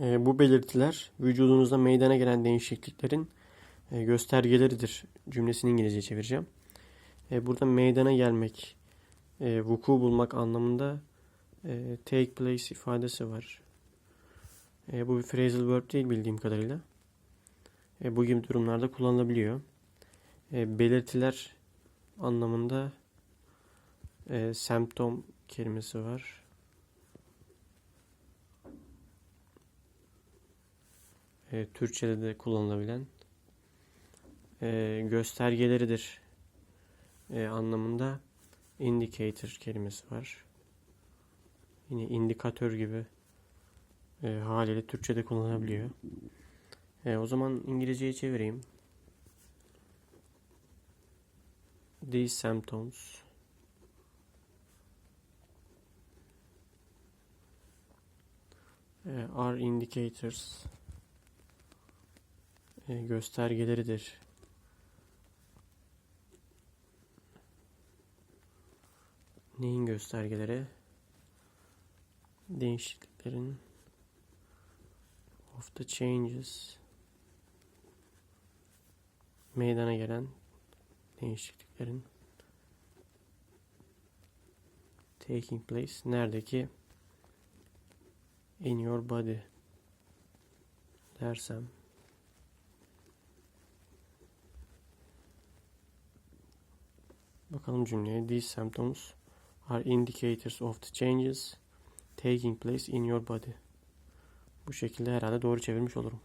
E, bu belirtiler vücudunuzda meydana gelen değişikliklerin e, göstergeleridir cümlesini İngilizce çevireceğim. E, burada meydana gelmek, e, vuku bulmak anlamında take place ifadesi var. Bu bir phrasal verb değil bildiğim kadarıyla. Bu gibi durumlarda kullanılabiliyor. Belirtiler anlamında semptom kelimesi var. E, Türkçe'de de kullanılabilen e, göstergeleridir e, anlamında indicator kelimesi var. Yine indikatör gibi e, haliyle Türkçe'de kullanılabiliyor. E, o zaman İngilizce'ye çevireyim. These symptoms e, are indicators göstergeleridir. Neyin göstergeleri? Değişikliklerin of the changes meydana gelen değişikliklerin taking place neredeki in your body dersem bakalım cümleye these symptoms are indicators of the changes taking place in your body bu şekilde herhalde doğru çevirmiş olurum.